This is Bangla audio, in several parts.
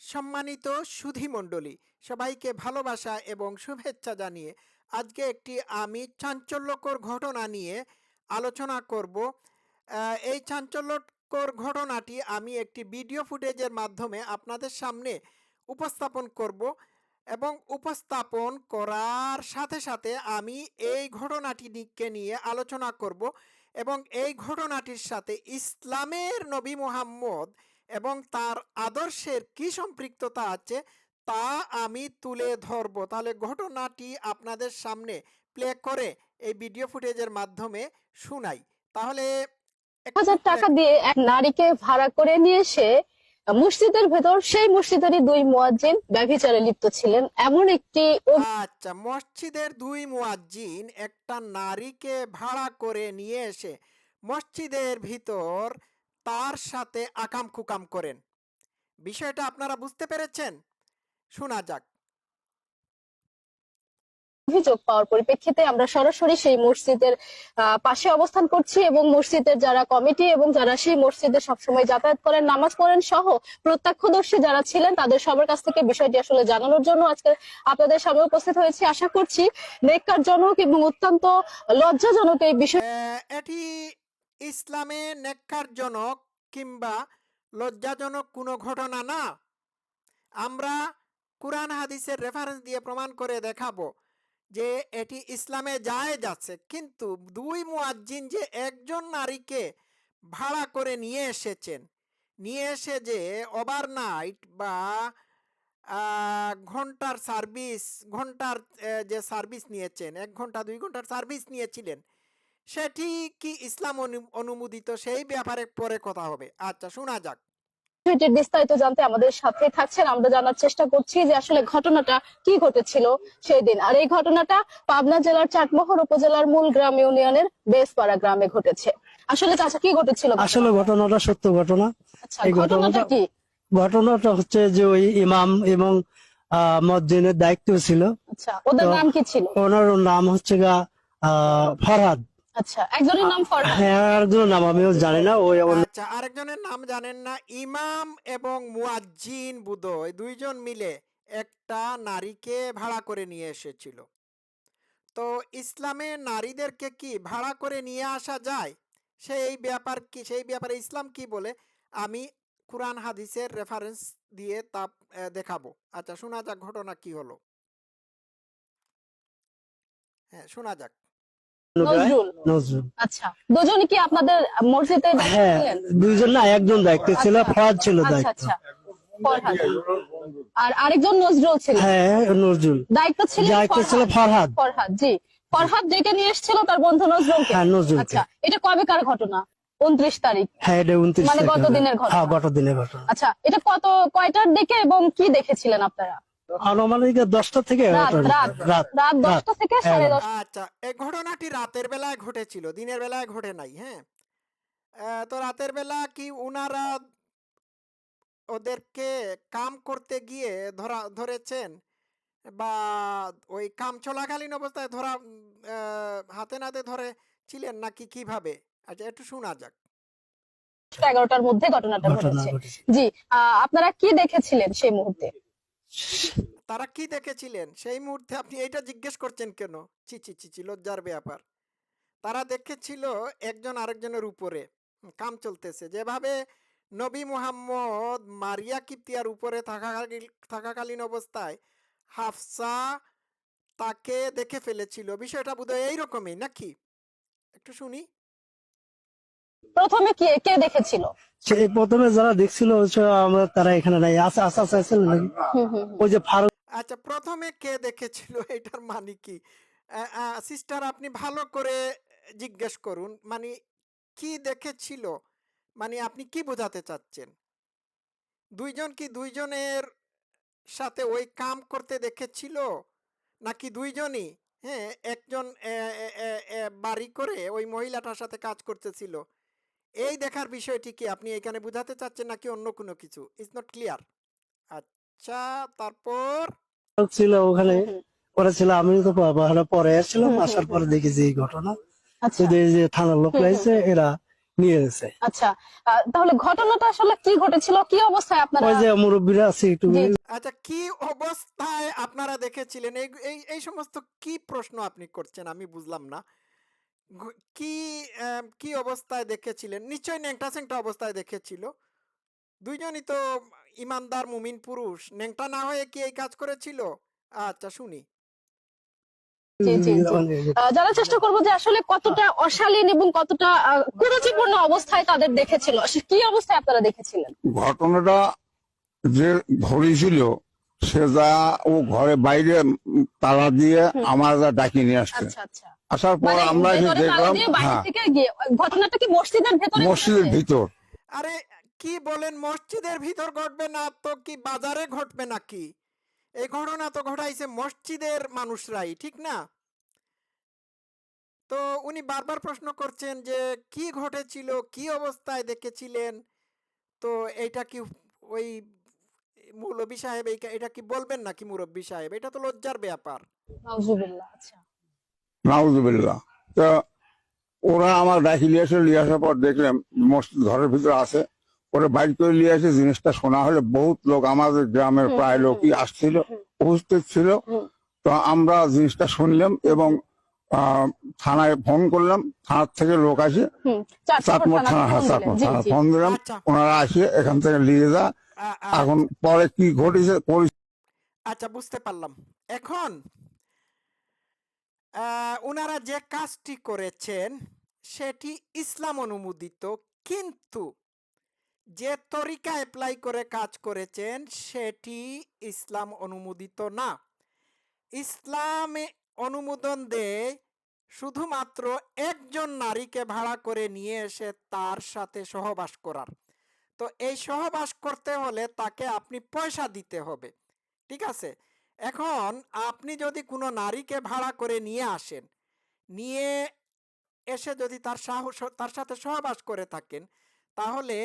সম্মানিত সুধী মণ্ডলী, সবাইকে ভালোবাসা এবং শুভেচ্ছা জানিয়ে আজকে একটি আমি চাঞ্চল্যকর ঘটনা নিয়ে আলোচনা করব। এই চাঞ্চল্যকর ঘটনাটি আমি একটি ভিডিও ফুটেজের মাধ্যমে আপনাদের সামনে উপস্থাপন করব এবং উপস্থাপন করার সাথে সাথে আমি এই ঘটনাটিকে নিয়ে আলোচনা করব এবং এই ঘটনাটির সাথে ইসলামের নবী মুহাম্মদ এবং তার আদর্শের কি সম্পৃক্ততা আছে তা আমি তুলে ধরব। তাহলে ঘটনাটি আপনাদের সামনে প্লে করে এই ভিডিও ফুটেজের মাধ্যমে শুনাই। তাহলে এক হাজার টাকা দিয়ে এক নারীকে ভাড়া করে নিয়ে এসে মসজিদের ভেতর সেই মসজিদেরই দুই মুয়াজ্জিন ব্যভিচারে লিপ্ত ছিলেন। এমন একটি আচ্ছা মসজিদের দুই মুয়াজ্জিন একটা নারীকে ভাড়া করে নিয়ে এসে মসজিদের ভিতর তার সাথে আকাম কুকাম করেন। বিষয়টা আপনারা বুঝতে পেরেছেন? শোনা যাক। অভিযোগ পাওয়ার পরিপ্রেক্ষিতে আমরা সরাসরি সেই মসজিদের পাশে অবস্থান করছি এবং মসজিদের যারা কমিটি এবং যারা সেই মসজিদে সবসময় যাতায়াত করেন নামাজ পড়েন সহ প্রত্যক্ষদর্শী যারা ছিলেন তাদের সবার কাছ থেকে বিষয়টি আসলে জানানোর জন্য আজকে আপনাদের সামনে উপস্থিত হয়েছি। আশা করছি নেককারজনক এবং অত্যন্ত লজ্জাজনক এই বিষয় এটি ইসলামে নেককারজনক কিংবা লজ্জাজনক কোনো ঘটনা না। আমরা কোরআন হাদিসের রেফারেন্স দিয়ে প্রমাণ করে দেখাবো যে এটি ইসলামে যায় যাচ্ছে কিন্তু দুই মুয়াজ্জিন যে একজন নারীকে ভাড়া করে নিয়ে এসেছেন, নিয়ে এসে যে ওভারনাইট বা ঘণ্টার সার্ভিস ঘণ্টার যে সার্ভিস নিয়েছেন, এক ঘণ্টা, দুই ঘণ্টার সার্ভিস নিয়েছিলেন সেটি কি ইসলাম অনু- অনুমোদিত? সেই ব্যাপারে পরে কথা হবে। আচ্ছা শোনা যাক। বিষয়টির বিস্তারিত জানতে আমাদের সাথে থাকছেন আমরা জানার চেষ্টা করছি যে আসলে ঘটনাটা কি ঘটেছিল সেই দিন। আর এই ঘটনাটা পাবনা জেলার চাটমোহর উপজেলার মূল গ্রাম ইউনিয়নের বেসপাড়া গ্রামে ঘটেছে। আসলে চাচা কি ঘটেছিল আসলে ঘটনাটা সত্য ঘটনা। আচ্ছা এই ঘটনাটা ঘটনাটা- কি? ঘটনাটা হচ্ছে যে ওই ইমাম এবং আহ, মসজিদের দায়িত্ব ছিল। আচ্ছা ওদের নাম কি ছিল? ওনার নাম হচ্ছে গা আহ, ফরহাদ। আচ্ছা একজনের নাম ফরহাদ। হ্যাঁ একজনের নাম আমিও জানি না ওই আমার আচ্ছা আরেকজনের নাম জানেন না ইমাম এবং মুয়াজ্জিন বুদয় দুইজন মিলে একটা নারীকে ভাড়া করে নিয়ে এসেছিল। তো ইসলামে নারীদেরকে কি ভাড়া করে নিয়ে আসা যায়? সেই ব্যাপার কি সেই ব্যাপারে ইসলাম কি বলে? আমি কোরআন হাদিসের রেফারেন্স দিয়ে তা দেখাবো। আচ্ছা শোনা যাক ঘটনা কি হলো। হ্যাঁ শোনা যাক। আচ্ছা দুজনই কি আপনাদের মসজিদে হ্যাঁ দুইজন না একজন দায়িত্ব ছিল আচ্ছা। ছিল আচ্ছা দায়িত্ব। আচ্ছা আর আরেকজন নজরুল হ্যাঁ নজরুল। দায়িত্ব ছিল দায়িত্ব ছিল ফরহাদ। ফরহাদ জি। ফরহাদ ডেকে নিয়ে এসেছিল তার বন্ধু নজরুলকে? হ্যাঁ আচ্ছা এটা কবেকার ঘটনা? উনত্রিশ তারিখ। হ্যাঁ এটা উনত্রিশ মানে তারিখে গত দিনের ঘটনা। হ্যাঁ গত দিনের ঘটনা। আচ্ছা এটা কত কয়টার দিকে এবং কি দেখেছিলেন আপনারা? আনুমানিক দশটা থেকে রাত এগারোটা রাত রাত রাত দশটা থেকে সাড়ে এগারো। দশটা। আচ্ছা এই ঘটনাটি রাতের বেলায় ঘটেছিল দিনের বেলায় ঘটে নাই হ্যাঁ? তো রাতের বেলা কি উনারা ওদেরকে কাম করতে গিয়ে ধরা ধরেছেন? বা ওই কাম চলাকালীন অবস্থায় ধরা আহ, হাতে নাতে ধরে ছিলেন নাকি কীভাবে? আচ্ছা একটু শোনা যাক। এগারোটার মধ্যে ঘটনাটা ঘটেছে। জি আহ, আপনারা কি দেখেছিলেন সেই মুহূর্তে? তারা কি দেখেছিলেন? সেই মুহূর্তে আপনি এইটা জিজ্ঞেস করছেন কেন? চি চি চি চি লজ্জার ব্যাপার। তারা দেখেছিল একজন আরেকজনের উপরে কাম চলতেছে। যেভাবে নবী মুহাম্মদ মারিয়া কিপ্তিয়ার উপরে থাকাকালীন থাকাকালীন অবস্থায় হাফসা তাকে দেখে ফেলেছিল। বিষয়টা বোধহয় এইরকমই, নাকি? একটু শুনি। প্রথমে কে কে দেখেছিল? সেই প্রথমে যারা দেখছিল আমরা তারা এখানে নাই। আচ্ছা আচ্ছা আচ্ছা ছিল নাকি। ওই যে ফারুক আচ্ছা প্রথমে কে দেখেছিল এটার মানে কি? সিস্টার আপনি ভালো করে জিজ্ঞেস করুন মানে কি দেখেছিল? মানে আপনি কি বোঝাতে চাচ্ছেন? দুইজন কি দুইজনের সাথে ওই কাম করতে দেখেছিল? নাকি দুইজনই? হ্যাঁ একজন বাড়ি করে ওই মহিলাটার সাথে কাজ করতেছিল। এই দেখার বিষয়টি কি আপনি এখানে বোঝাতে চাচ্ছেন নাকি অন্য কোনো কিছু? ইটস নট ক্লিয়ার আচ্ছা তারপর? ছিল ওখানে হুম, হুম। ছিল আমি তো পরে আসছিলাম আসার পরে দেখেছি এই ঘটনা। আচ্ছা। এই যে থানার লোক রয়েছে এরা নিয়ে গেছে। আচ্ছা। তাহলে ঘটনাটা আসলে কি ঘটেছিল? কি অবস্থায় আপনারা ওই যে মুরব্বীরা আছে একটু আচ্ছা কি অবস্থায় আপনারা দেখেছিলেন? এই এই এই সমস্ত কি প্রশ্ন আপনি করছেন? আমি বুঝলাম না। কি কি অবস্থায় দেখেছিলেন? নিশ্চয়ই ন্যাংটা স্যাংটা অবস্থায় দেখেছিল। দুইজনই তো ইমানদার মুমিন পুরুষ। ন্যাংটা না হয়ে কি এই কাজ করেছিল? আচ্ছা শুনি। জানার চেষ্টা করব যে আসলে কতটা অশালীন এবং কতটা কুরুচিপূর্ণ অবস্থায় তাদের দেখেছিল। আসলে কি অবস্থায় আপনারা দেখেছিলেন? ঘটনাটা যে ঘটেছিল সে যা ও ঘরে বাইরে তালা দিয়ে আমার ডাকি নিয়ে আসছে। আচ্ছা আচ্ছা। আসার পর মানে আমরা এসে দেখলাম হ্যাঁ। থেকে গিয়ে ঘটনাটা কি মসজিদের ভেতরে মসজিদের ভিতর। আরে কি বলেন মসজিদের ভিতর ঘটবে না তো কি বাজারে ঘটবে নাকি? এই ঘটনা তো ঘটাইছে মসজিদের মানুষরাই ঠিক না? তো উনি বারবার প্রশ্ন করছেন যে কি ঘটেছিল কি অবস্থায় দেখেছিলেন? তো এটা কি ওই মুরব্বী সাহেব এটা কি বলবেন নাকি মুরব্বী সাহেব? এটা তো লজ্জার ব্যাপার। আচ্ছা। তো ওরা আমার ডাকি নিয়ে এসে নিয়ে আসার পর দেখলাম মসজিদ ঘরের ভিতরে আছে। ওরা বাইর করে নিয়ে এসে জিনিসটা শোনা হলে বহুত লোক আমাদের গ্রামের প্রায় লোকই আসছিল উপস্থিত ছিল। তো আমরা জিনিসটা শুনলাম এবং আহ, থানায় ফোন করলাম। থানার থেকে লোক আসে। চাটমোট থানা থানা হ্যাঁ চাটমোট থানা ফোন দিলাম। আচ্ছা। ওনারা আসে এখান থেকে নিয়ে যা। আ- আ- এখন পরে কি ঘটেছে আচ্ছা বুঝতে পারলাম। এখন ওনারা যে কাজটি করেছেন, সেটি ইসলাম অনুমোদিত, কিন্তু যে তরিকা অ্যাপ্লাই করে কাজ করেছেন, সেটি ইসলাম অনুমোদিত না। ইসলামে অনুমোদন দেয় শুধুমাত্র একজন নারীকে ভাড়া করে নিয়ে এসে তার সাথে সহবাস করার। তো এই সহবাস করতে হলে তাকে আপনি পয়সা দিতে হবে, ঠিক আছে? এখন আপনি যদি কোনো নারীকে ভাড়া করে নিয়ে আসেন, নিয়ে এসে যদি তার সাহস, তার সাথে সহবাস করে থাকেন, তাহলে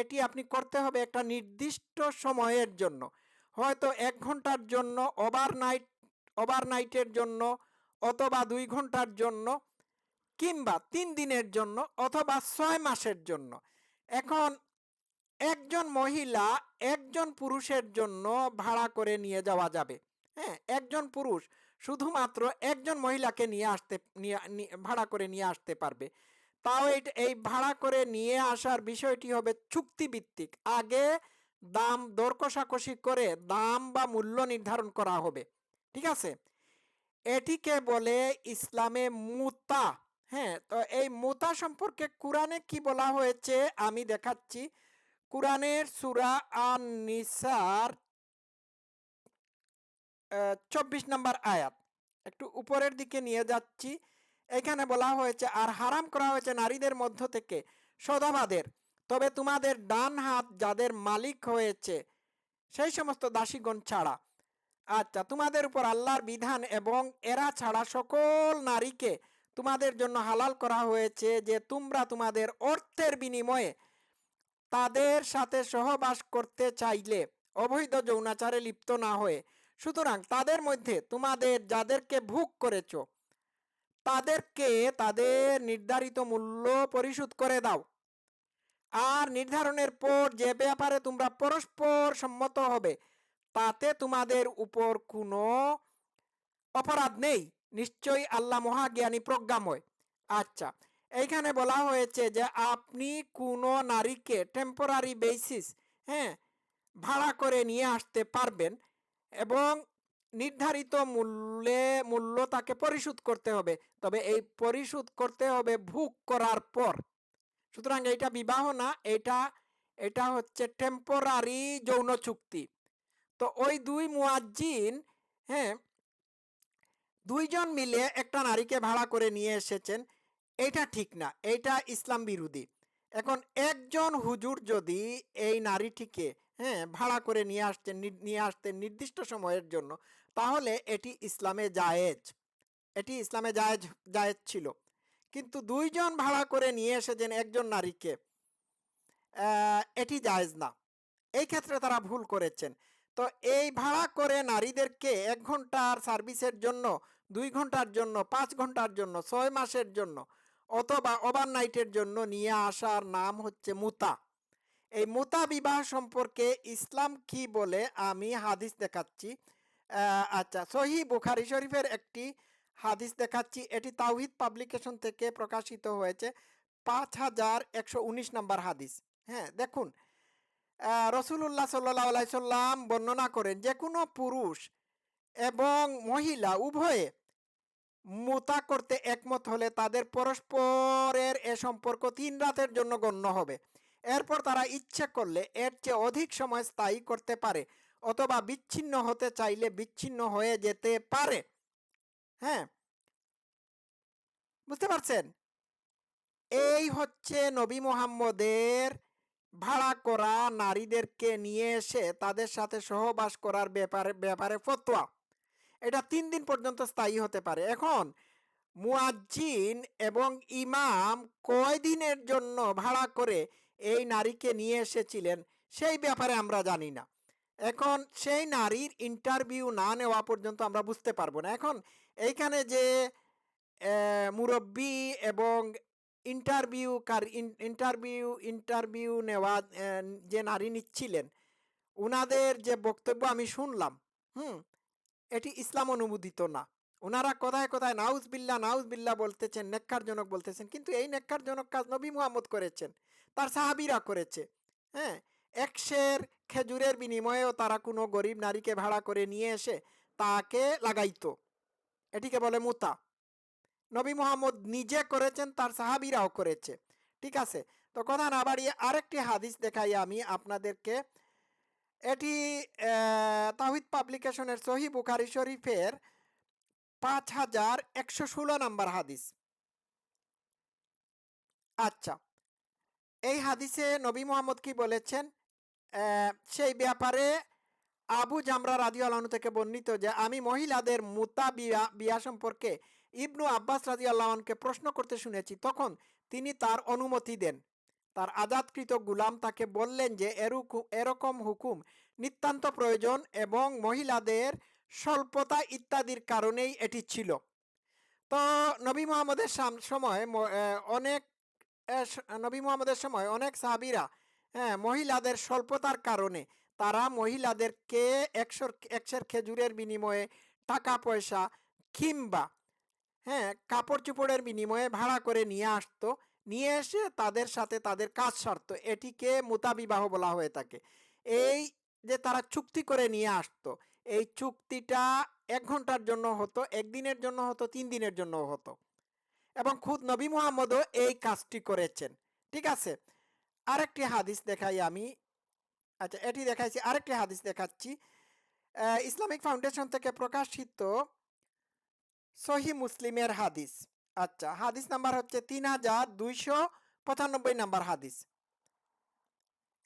এটি আপনি করতে হবে একটা নির্দিষ্ট সময়ের জন্য। হয়তো এক ঘণ্টার জন্য ওভারনাইট ওভারনাইটের জন্য অথবা দুই ঘণ্টার জন্য কিংবা তিন দিনের জন্য অথবা ছয় মাসের জন্য। এখন একজন মহিলা একজন পুরুষের জন্য ভাড়া করে নিয়ে যাওয়া যাবে। হ্যাঁ একজন পুরুষ শুধুমাত্র একজন মহিলাকে নিয়ে আসতে, নিয়ে ভাড়া করে নিয়ে আসতে পারবে। তাও এই ভাড়া করে নিয়ে আসার বিষয়টি হবে চুক্তিভিত্তিক। আগে দাম দর কষাকষি করে দাম বা মূল্য নির্ধারণ করা হবে। ঠিক আছে? এটিকে বলে ইসলামে মুতা। হ্যাঁ তো এই মুতা সম্পর্কে কোরআনে কি বলা হয়েছে আমি দেখাচ্ছি। কোরআনের সুরা আন নিসার চব্বিশ নম্বর আয়াত। একটু উপরের দিকে নিয়ে যাচ্ছি। এখানে বলা হয়েছে, আর হারাম করা হয়েছে নারীদের মধ্য থেকে সদাবাদের। তবে তোমাদের ডান হাত যাদের মালিক হয়েছে, সেই সমস্ত দাসীগণ ছাড়া। আচ্ছা তোমাদের উপর আল্লাহর বিধান এবং এরা ছাড়া সকল নারীকে তোমাদের জন্য হালাল করা হয়েছে যে তোমরা তোমাদের অর্থের বিনিময়ে তাদের সাথে সহবাস করতে চাইলে অবৈধ যৌনাচারে লিপ্ত না হয়ে। সুতরাং তাদের মধ্যে তোমাদের যাদেরকে ভোগ করেছ, তাদেরকে তাদের নির্ধারিত মূল্য পরিশোধ করে দাও। আর নির্ধারণের পর যে ব্যাপারে তোমরা পরস্পর সম্মত হবে, তাতে তোমাদের উপর কোনো অপরাধ নেই। নিশ্চয়ই আল্লাহ মহাজ্ঞানী প্রজ্ঞাময়। আচ্ছা এইখানে বলা হয়েছে যে আপনি কোনো নারীকে টেম্পোরারি বেসিস হ্যাঁ ভাড়া করে নিয়ে আসতে পারবেন এবং নির্ধারিত মূল্যে, মূল্য তাকে পরিশোধ করতে হবে। তবে এই পরিশোধ করতে হবে ভোগ করার পর। সুতরাং এটা বিবাহ না, এটা এটা হচ্ছে টেম্পোরারি যৌন চুক্তি। তো ওই দুই মুয়াজ্জিন হ্যাঁ দুইজন মিলে একটা নারীকে ভাড়া করে নিয়ে এসেছেন। এটা ঠিক না, এটা ইসলাম বিরোধী। এখন একজন হুজুর যদি এই নারীটিকে হ্যাঁ ভাড়া করে নিয়ে আসছেন নিয়ে আসতেন নির্দিষ্ট সময়ের জন্য, তাহলে এটি ইসলামে জায়েজ। এটি ইসলামে জায়েজ জায়েজ ছিল। কিন্তু দুইজন ভাড়া করে নিয়ে এসেছেন একজন নারীকে এটি জায়েজ না। এই ক্ষেত্রে তারা ভুল করেছেন। তো এই ভাড়া করে নারীদেরকে এক ঘণ্টার সার্ভিসের জন্য, দুই ঘণ্টার জন্য, পাঁচ ঘণ্টার জন্য, ছয় মাসের জন্য অথবা ওভারনাইটের জন্য নিয়ে আসার নাম হচ্ছে মুতা। এই মুতা বিবাহ সম্পর্কে ইসলাম কি বলে আমি হাদিস দেখাচ্ছি। আচ্ছা সহি বুখারি শরীফের একটি হাদিস দেখাচ্ছি। এটি তাওহিদ পাবলিকেশন থেকে প্রকাশিত হয়েছে পাঁচ হাজার একশো উনিশ নম্বর হাদিস। হ্যাঁ দেখুন। আহ, রসুলুল্লাহ সাল্লাহ আলাইসাল্লাম বর্ণনা করেন যে কোনো পুরুষ এবং মহিলা উভয়ে মুতা করতে একমত হলে তাদের পরস্পরের এ সম্পর্ক তিন রাতের জন্য গণ্য হবে। এরপর তারা ইচ্ছে করলে এর চেয়ে অধিক সময় স্থায়ী করতে পারে অথবা বিচ্ছিন্ন হতে চাইলে বিচ্ছিন্ন হয়ে যেতে পারে। হ্যাঁ? বুঝতে পারছেন? এই হচ্ছে নবী মোহাম্মদের ভাড়া করা নারীদেরকে নিয়ে এসে তাদের সাথে সহবাস করার ব্যাপারে ব্যাপারে ফতোয়া। এটা তিন দিন পর্যন্ত স্থায়ী হতে পারে। এখন মুয়াজ্জিন এবং ইমাম কয় দিনের জন্য ভাড়া করে এই নারীকে নিয়ে এসেছিলেন সেই ব্যাপারে আমরা জানি না। এখন সেই নারীর ইন্টারভিউ না নেওয়া পর্যন্ত আমরা বুঝতে পারব না। এখন এইখানে যে মুরব্বী এবং ইন্টারভিউ কার ইন্টারভিউ ইন্টারভিউ নেওয়া যে নারী নিচ্ছিলেন, উনাদের যে বক্তব্য আমি শুনলাম, হুম? এটি ইসলাম অনুমোদিত না। ওনারা কোথায় কোথায় নাউজ বিল্লা নাউজ বিল্লা বলতেছেন, নেককারজনক বলতেছেন, কিন্তু এই নেককারজনক কাজ নবী মুহাম্মদ করেছেন, তার সাহাবিরা করেছে। হ্যাঁ একশের খেজুরের বিনিময়েও তারা কোনো গরিব নারীকে ভাড়া করে নিয়ে এসে তাকে লাগাইতো। এটিকে বলে মুতা। নবী মুহাম্মদ নিজে করেছেন, তার সাহাবিরাও করেছে। ঠিক আছে, তো কথা না বাড়িয়ে আরেকটি হাদিস দেখাই আমি আপনাদেরকে। এটি তাহিদ পাবলিকেশনের সহি বুখারি শরীফের পাঁচ হাজার একশো ষোলো নম্বর হাদিস। আচ্ছা এই হাদিসে নবী মোহাম্মদ কি বলেছেন? সেই ব্যাপারে আবু জামরা রাজি আল্লাহন থেকে বর্ণিত যে, আমি মহিলাদের মুতা বিয়া বিয়া সম্পর্কে ইবনু আব্বাস রাজি আল্লাহনকে প্রশ্ন করতে শুনেছি। তখন তিনি তার অনুমতি দেন। তার আজাদকৃত গুলাম তাকে বললেন যে এরকম হুকুম নিতান্ত প্রয়োজন এবং মহিলাদের স্বল্পতা ইত্যাদির কারণেই এটি ছিল। তো নবী মোহাম্মদের সাম- সময় অনেক নবী মোহাম্মদের সময় অনেক সাহাবিরা হ্যাঁ মহিলাদের স্বল্পতার কারণে তারা মহিলাদেরকে একশোর, একশের খেজুরের বিনিময়ে টাকা পয়সা কিংবা হ্যাঁ কাপড় চোপড়ের বিনিময়ে ভাড়া করে নিয়ে আসতো। নিয়ে এসে তাদের সাথে তাদের কাজ সারতো। এটিকে মোতাবিবাহ বলা হয়ে থাকে। এই যে তারা চুক্তি করে নিয়ে আসতো, এই চুক্তিটা এক ঘণ্টার জন্য হতো একদিনের জন্য হতো, তিন দিনের জন্য হতো। এবং খুদ নবী মুহাম্মদও এই কাজটি করেছেন। ঠিক আছে? আরেকটি হাদিস দেখাই আমি। আচ্ছা এটি দেখাইছি, আরেকটি হাদিস দেখাচ্ছি। ইসলামিক ফাউন্ডেশন থেকে প্রকাশিত সহি মুসলিমের হাদিস। আচ্ছা হাদিস নাম্বার হচ্ছে তিন হাজার দুইশো পঁচানব্বই নাম্বার হাদিস।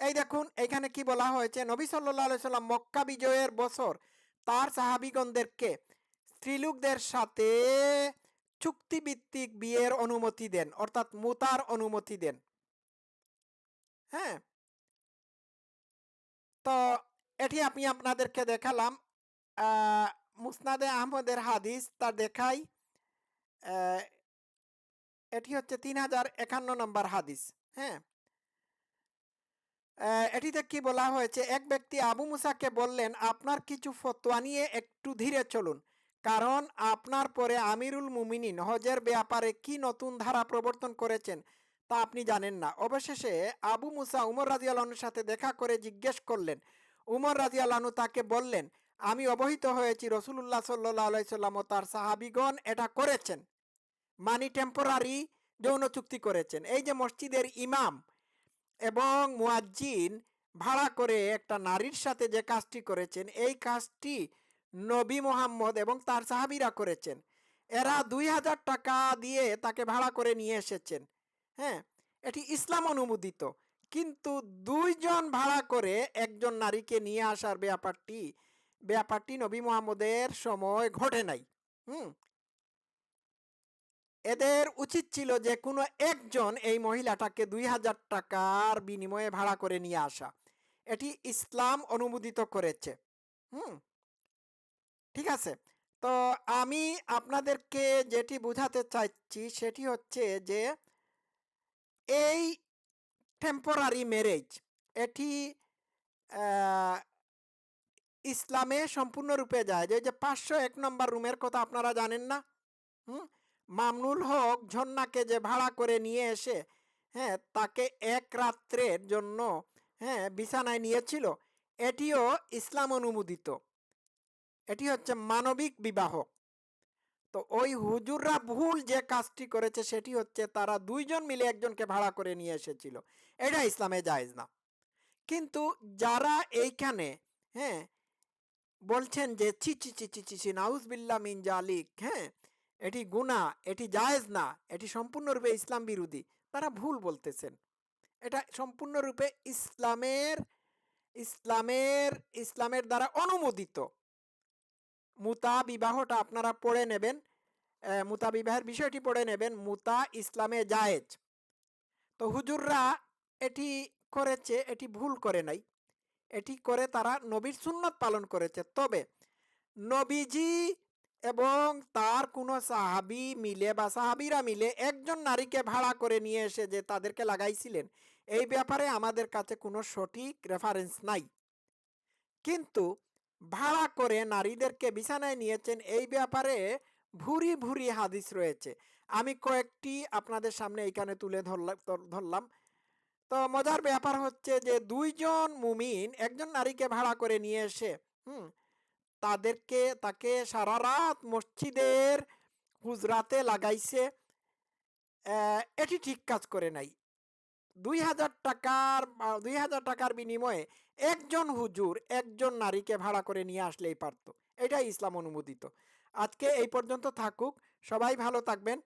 এই দেখুন এখানে কি বলা হয়েছে? নবী সাল্লাহ সাল্লাম মক্কা বিজয়ের বছর তার সাহাবিগণদেরকে স্ত্রীলোকদের সাথে চুক্তিভিত্তিক বিয়ের অনুমতি দেন, অর্থাৎ মুতার অনুমতি দেন। হ্যাঁ? তো এটি আমি আপনাদেরকে দেখালাম। মুসনাদে আহমদের হাদিস তা দেখাই। এটি হচ্ছে তিন হাজার একান্ন নম্বর হাদিস হ্যাঁ? এটিতে কি বলা হয়েছে, এক ব্যক্তি আবু মুসাকে বললেন, আপনার কিছু ফতোয়া নিয়ে একটু ধীরে চলুন। কারণ আপনার পরে আমিরুল মুমিনিন হজের ব্যাপারে কি নতুন ধারা প্রবর্তন করেছেন তা আপনি জানেন না। অবশেষে আবু মুসা উমর রাজিয়ালনুর সাথে দেখা করে জিজ্ঞেস করলেন। উমর রাজিয়ালানু তাকে বললেন, আমি অবহিত হয়েছি রসুল্লাহ সাল্লাহ সাল্লাম ও তার সাহাবিগণ এটা করেছেন। মানি টেম্পোরারি যৌন চুক্তি করেছেন। এই যে মসজিদের ইমাম এবং মুয়াজ্জিন ভাড়া করে একটা নারীর সাথে যে কাজটি করেছেন, এই কাজটি নবী মোহাম্মদ এবং তার সাহাবিরা করেছেন। এরা দুই হাজার টাকা দিয়ে তাকে ভাড়া করে নিয়ে এসেছেন। হ্যাঁ এটি ইসলাম অনুমোদিত। কিন্তু দুইজন ভাড়া করে একজন নারীকে নিয়ে আসার ব্যাপারটি ব্যাপারটি নবী মোহাম্মদের সময় ঘটে নাই। হুম এদের উচিত ছিল যে কোনো একজন এই মহিলাটাকে দুই হাজার টাকার বিনিময়ে ভাড়া করে নিয়ে আসা। এটি ইসলাম অনুমোদিত করেছে। হুম? ঠিক আছে। তো আমি আপনাদেরকে যেটি বোঝাতে চাইছি সেটি হচ্ছে যে এই টেম্পোরারি ম্যারেজ এটি ইসলামে সম্পূর্ণরূপে যায়। যে পাঁচশো এক নম্বর রুমের কথা আপনারা জানেন না? হুম? মামনুল হক ঝন্নাকে যে ভাড়া করে নিয়ে এসে হ্যাঁ তাকে এক রাত্রের জন্য হ্যাঁ বিছানায় নিয়েছিল, এটিও ইসলাম অনুমোদিত। এটি হচ্ছে মানবিক বিবাহ। তো ওই হুজুররা ভুল যে কাজটি করেছে, সেটি হচ্ছে তারা দুইজন মিলে একজনকে ভাড়া করে নিয়ে এসেছিল। এটা ইসলামে জায়েজ না। কিন্তু যারা এইখানে হ্যাঁ বলছেন যে ছি ছি ছি ছি ছি নাউজবিল্লা মিন জালিক হ্যাঁ এটি গুনাহ, এটি জায়েজ না, এটি সম্পূর্ণরূপে ইসলাম বিরোধী। তারা ভুল বলতেছেন। এটা সম্পূর্ণরূপে ইসলামের ইসলামের ইসলামের দ্বারা অনুমোদিত। মুতা বিবাহটা আপনারা পড়ে নেবেন মুতা বিবাহের বিষয়টি পড়ে নেবেন, মুতা ইসলামে জায়েজ। তো হুজুররা এটি করেছে, এটি ভুল করে নাই। এটি করে তারা নবীর সুন্নত পালন করেছে। তবে নবীজি এবং তার কোনো সাহাবি মিলে বা সাহাবিরা মিলে একজন নারীকে ভাড়া করে নিয়ে এসে যে তাদেরকে লাগাইছিলেন, এই ব্যাপারে আমাদের কাছে কোনো সঠিক রেফারেন্স নাই। কিন্তু ভাড়া করে নারীদেরকে বিছানায় নিয়েছেন, এই ব্যাপারে ভুরি ভুরি হাদিস রয়েছে। আমি কয়েকটি আপনাদের সামনে এইখানে তুলে ধরলাম। তো মজার ব্যাপার হচ্ছে যে দুইজন মুমিন একজন নারীকে ভাড়া করে নিয়ে এসে, হুম তাদেরকে তাকে সারা রাত মসজিদের হুজরাতে লাগাইছে। এটি ঠিক কাজ করে নাই। দুই হাজার টাকার, দুই হাজার টাকার বিনিময়ে একজন হুজুর একজন নারীকে ভাড়া করে নিয়ে আসলেই পারতো। এটাই ইসলাম অনুমোদিত। আজকে এই পর্যন্ত থাকুক। সবাই ভালো থাকবেন।